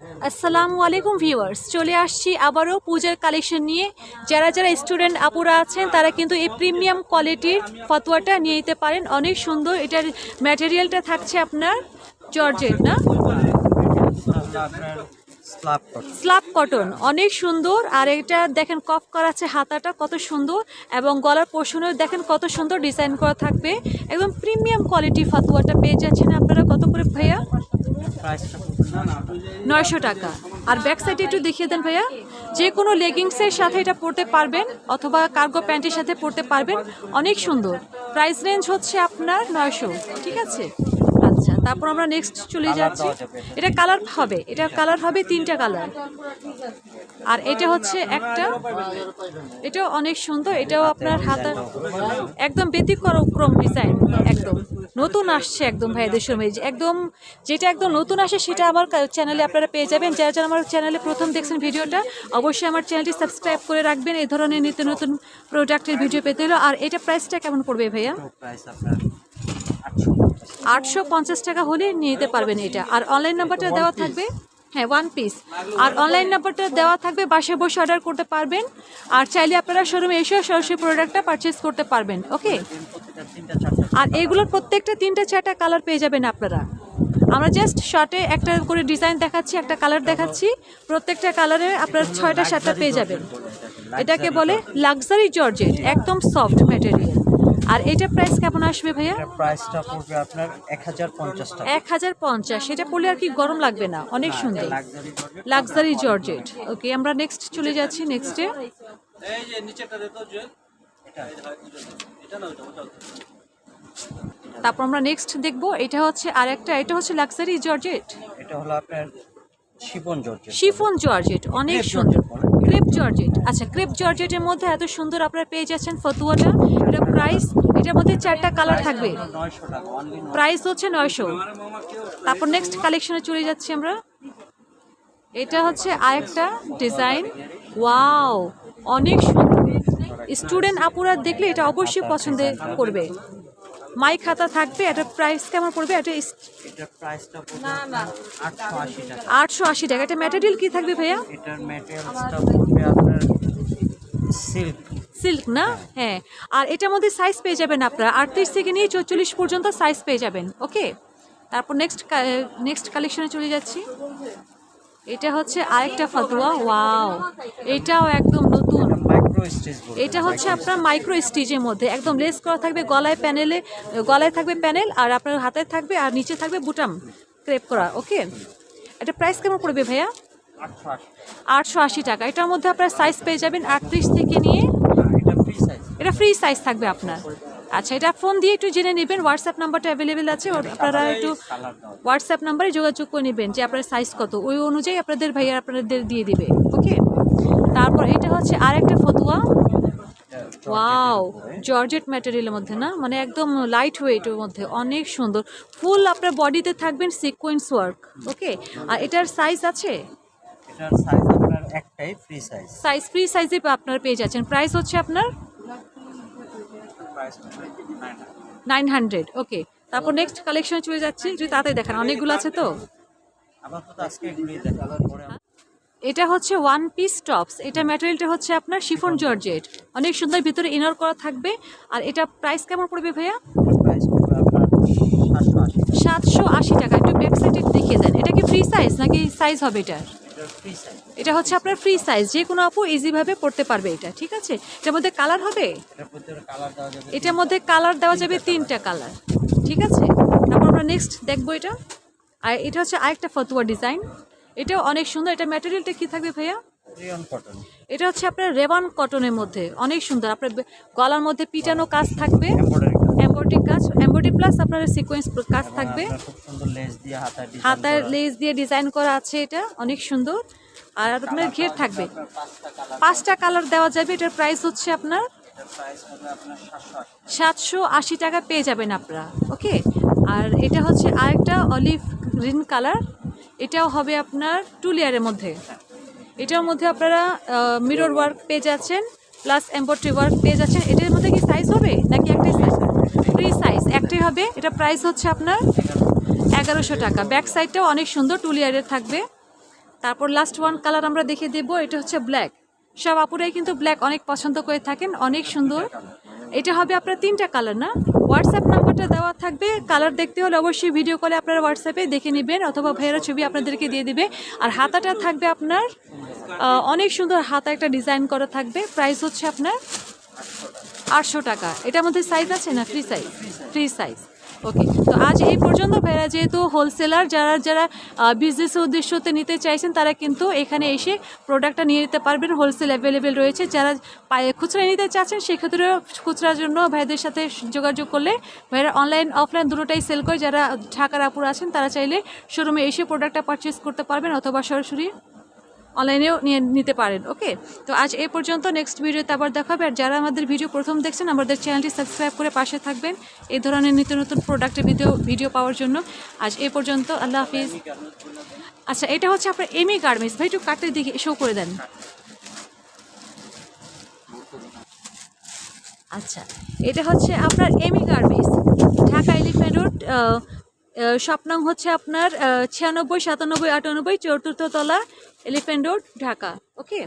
আসসালামু আলাইকুম ভিউয়ার্স চলে আসছি আবারও পূজার কালেকশন নিয়ে। যারা যারা স্টুডেন্ট আপুরা আছেন তারা কিন্তু এই প্রিমিয়াম কোয়ালিটির ফতোয়াটা নিয়ে নিতে পারেন। অনেক সুন্দর এটার ম্যাটেরিয়ালটা থাকছে আপনার জর্জেট না? স্ল্যাব কটন অনেক সুন্দর। আর এটা দেখেন কফ করা আছে হাতাটা কত সুন্দর। এবং গলার পোষণেও দেখেন কত সুন্দর ডিজাইন করা থাকবে। একদম প্রিমিয়াম কোয়ালিটি ফাতুয়াটা পেয়ে যাচ্ছেন আপনারা। কত করে ভাইয়া? নয়শো টাকা। আর ব্যাক সাইডে একটু দেখিয়ে দেন ভাইয়া, যে কোনো লেগিংসের সাথে এটা পরতে পারবেন অথবা কার্গো প্যান্টের সাথে পরতে পারবেন, অনেক সুন্দর। প্রাইস রেঞ্জ হচ্ছে আপনার নয়শো, ঠিক আছে? তারপর আমরা নেক্সট চলে যাচ্ছি। এটা কালার হবে। এটা কালার হবে তিনটা কালার আর এটা হচ্ছে একটা। এটাও অনেক সুন্দর। এটাও আপনার হাতার একদম ব্যতিক্রম ডিজাইন একদম। নতুন আসছে একদম ভাইয়াদের সময় একদম যেটা একদম নতুন আসে সেটা আমার চ্যানেলে আপনারা পেয়ে যাবেন। যারা যারা আমার চ্যানেলে প্রথম দেখছেন ভিডিওটা অবশ্যই আমার চ্যানেলটি সাবস্ক্রাইব করে রাখবেন। এই ধরনের নিত্য নতুন প্রোডাক্টের ভিডিও পেতে হলো। আর এটা প্রাইসটা কেমন পড়বে ভাইয়া? প্রাইস আপনার আটশো পঞ্চাশ টাকা হলে নিয়ে নিতে পারবেন এটা। আর অনলাইন নাম্বারটা দেওয়া থাকবে। হ্যাঁ ওয়ান পিস আর অনলাইন নাম্বারটা দেওয়া থাকবে, বাসায় বসে অর্ডার করতে পারবেন। আর চাইলে আপনারা শোরুমে এসেও সরাসরি প্রোডাক্টটা পারচেস করতে পারবেন ওকে আর এগুলোর প্রত্যেকটা তিনটা, চারটা কালার পেয়ে যাবেন আপনারা। আমরা জাস্ট শর্টে একটা করে ডিজাইন দেখাচ্ছি, একটা কালার দেখাচ্ছি। প্রত্যেকটা কালারে আপনার ছয়টা, সাতটা পেয়ে যাবেন। এটাকে বলে লাক্সারি জর্জেট একদম সফট ম্যাটেরিয়াল আর এটা প্রাইস কেমন আসবে ভাইয়া? প্রাইসটা পড়বে আপনার এক হাজার পঞ্চাশ টাকা। এক হাজার পঞ্চাশ সেটা পড়লে আর কি গরম লাগবে না অনেক সুন্দর। লাক্সারি জর্জেট ওকে আমরা নেক্সট চলে যাচ্ছি নেক্সটে এই যে নিচেটা দে তো এটা। এটা তারপর আমরা নেক্সট দেখব এটা হচ্ছে আর একটা এটা হচ্ছে লাক্সারি জর্জেট এটা হলো আপনার শিবন জর্জেট শিফন জর্জেট অনেক সুন্দর। Crepe georgette. আচ্ছা ক্রেপ জর্জেটের মধ্যে এত সুন্দর আপনারা পেয়ে যাচ্ছেন ফতুয়াটা। এটা প্রাইস এটার মধ্যে চারটা কালার থাকবে। প্রাইস হচ্ছে নয়শো। তারপর নেক্সট কালেকশনে চলে যাচ্ছি আমরা। এটা হচ্ছে আরেকটা ডিজাইন ওয়াও অনেক সুন্দর। স্টুডেন্ট আপুরা দেখলে এটা অবশ্যই পছন্দ করবে। মাই খাতা থাকবে এটা প্রাইস কেমন পড়বে? এটা এটার প্রাইসটা পড়বে আটশো আশি টাকা। আটশো আশি টাকা। এটা ম্যাটেরিয়াল কি থাকবে ভাইয়া? এটার ম্যাটেরিয়ালসটা পড়বে আপনার সিল্ক সিল্ক না? হ্যাঁ। আর এটার মধ্যে সাইজ পেয়ে যাবেন আপনারা। আটত্রিশ থেকে নিয়ে চৌচল্লিশ পর্যন্ত সাইজ পেয়ে যাবেন ওকে তারপর নেক্সট নেক্সট কালেকশনে চলে যাচ্ছি। এটা হচ্ছে আরেকটা ফতুয়া। ওয়াও এটাও একদম নতুন। মাইক্রো স্টিচ এটা হচ্ছে আপনার মাইক্রো স্টিচের মধ্যে। একদম লেস করা থাকবে গলায় প্যানেলে গলায় থাকবে প্যানেল আর আপনার হাতে থাকবে আর নিচে থাকবে বুটাম ক্রেপ করা ওকে এটা প্রাইস কেমন পড়বে ভাইয়া? আটশো আশি টাকা। এটার মধ্যে আপনার সাইজ পেয়ে যাবেন আটত্রিশ থেকে নিয়ে এটা ফ্রি সাইজ এটা ফ্রি সাইজ থাকবে আপনার। আচ্ছা এটা ফোন দিয়ে একটু জেনে নেবেন হোয়াটসঅ্যাপ নাম্বারটা অ্যাভেলেবেল আছে। আপনারা একটু হোয়াটসঅ্যাপ নাম্বারে যোগাযোগ করে নেবেন যে আপনার সাইজ কত। ওই অনুযায়ী আপনাদের ভাইয়া আপনাদের দিয়ে দিবে ওকে তারপর এটা আর একটা ফতুয়া ওয়াও জর্জেট ম্যাটেরিয়ালের মধ্যে না? মানে একদম লাইট ওয়েটের মধ্যে অনেক সুন্দর। ফুল আপনার বডিতে থাকবেন সিকোয়েন্স ওয়ার্ক ওকে আর এটার সাইজ আছে? এটার সাইজ আপনার একটাই ফ্রি সাইজ সাইজ ফ্রি সাইজে আপনারা পেয়ে যাচ্ছেন। প্রাইস হচ্ছে আপনার? নাইন হান্ড্রেড ওকে তারপর নেক্সট কালেকশন চলে যাচ্ছি যদি তাড়াতাড়ি দেখান। অনেকগুলো আছে তো? আজকে এটা হচ্ছে ওয়ান পিস টপস এটা ম্যাটেরিয়ালটা হচ্ছে আপনার শিফন জর্জেট অনেক সুন্দর ভিতরে ইনার করা থাকবে। আর এটা প্রাইস কেমন পড়বে ভাইয়া? সাতশো আশি টাকা। একটু ব্যাক সাইডে দেখিয়ে দেন। এটা কি ফ্রি সাইজ নাকি সাইজ হবে এটা এটার এটা হচ্ছে আপনার ফ্রি সাইজ যে কোনো আপু ইজিভাবে পড়তে পারবে এটা ঠিক আছে? এটার মধ্যে কালার হবে? এটার মধ্যে কালার দেওয়া যাবে এটার মধ্যে কালার দেওয়া যাবে তিনটা কালার ঠিক আছে? তারপর আমরা নেক্সট দেখব এটা। আর এটা হচ্ছে আরেকটা ফতুয়া ডিজাইন এটাও অনেক সুন্দর। এটা ম্যাটেরিয়ালটা কি থাকবে ভাইয়া? এটা হচ্ছে আপনার রেবান কটনের মধ্যে। অনেক সুন্দর। আপনার গলার মধ্যে পিটানো কাজ থাকবে। কাজ। প্লাস আপনার সিকোয়েন্স কাজ থাকবে। সুন্দর লেস দিয়ে হাতায় ডিজাইন হাতার লেস দিয়ে ডিজাইন করা আছে এটা। অনেক সুন্দর। আর আপনার ঘের থাকবে। পাঁচটা কালার দেওয়া যাবে। এটার প্রাইস হচ্ছে আপনার সাতশো আশি। টাকা পেয়ে যাবেন আপনারা। ওকে আর এটা হচ্ছে আরেকটা অলিভ গ্রিন কালার এটাও হবে আপনার টু লেয়ারের মধ্যে। এটার মধ্যে আপনারা মিরর ওয়ার্ক পেয়ে যাচ্ছেন প্লাস এম্বয়ডারি ওয়ার্ক পেয়ে যাচ্ছেন। এটার মধ্যে কি সাইজ হবে নাকি একটাই সাইজ ফ্রি সাইজ একটাই হবে। এটা প্রাইস হচ্ছে আপনার এগারোশো টাকা। ব্যাক সাইডটাও অনেক সুন্দর টু লেয়ারের থাকবে। তারপর লাস্ট ওয়ান কালার আমরা দেখে দেবো, এটা হচ্ছে ব্ল্যাক সব আপুরাই কিন্তু ব্ল্যাক অনেক পছন্দ করে থাকেন, অনেক সুন্দর। এটা হবে আপনার তিনটা কালার না? হোয়াটসঅ্যাপ নাম্বারটা দেওয়া থাকবে। কালার দেখতে হলে অবশ্যই ভিডিও কলে আপনারা হোয়াটসঅ্যাপে দেখে নেবেন অথবা ভাইয়েরা ছবি আপনাদেরকে দিয়ে দেবে। আর হাতাটা থাকবে আপনার অনেক সুন্দর হাতা একটা ডিজাইন করা থাকবে। প্রাইস হচ্ছে আপনার আটশো টাকা। এটার মধ্যে সাইজ আছে না free size free size okay তো আজ এই পর্যন্ত ভাইরা, যেহেতু হোলসেলার যারা যারা বিজনেস উদ্দেশ্যতে নিতে চাইছেন, তারা কিন্তু এখানে এসে প্রোডাক্টটা নিয়ে নিতে পারবেন। হোলসেল অ্যাভেলেবেল রয়েছে। যারা পায়ে খুচরা নিতে চাচ্ছেন সেক্ষেত্রে খুচরার জন্য ভাইদের সাথে যোগাযোগ করলে ভাইরা অনলাইন অফলাইন দুটোটাই সেল করে, যারা ঢাকার আপুর আছেন, তারা চাইলে শোরুমে এসে প্রোডাক্টটা পারচেস করতে পারবেন, অথবা সরাসরি অনলাইনেও নিয়ে নিতে পারেন ওকে তো আজ এই পর্যন্ত নেক্সট ভিডিওতে আবার দেখাবে। আর যারা আমাদের ভিডিও প্রথম দেখছেন, আমাদের চ্যানেলটি সাবস্ক্রাইব করে পাশে থাকবেন। এই ধরনের নিত্য নতুন প্রোডাক্টের ভিডিও ভিডিও পাওয়ার জন্য। আজ এই পর্যন্ত, আল্লাহ হাফিজ। আচ্ছা এটা হচ্ছে আপনার এমি গার্মেন্টস ভাই, একটু কাটের দিকে শো করে দেন। আচ্ছা এটা হচ্ছে আপনার Amy garments Dhaka elephant road স্বপ্নাম হচ্ছে আপনার ছিয়ানব্বই সাতানব্বই আটানব্বই চতুর্থ তলা এলিফেন্ট রোড ঢাকা। ওকে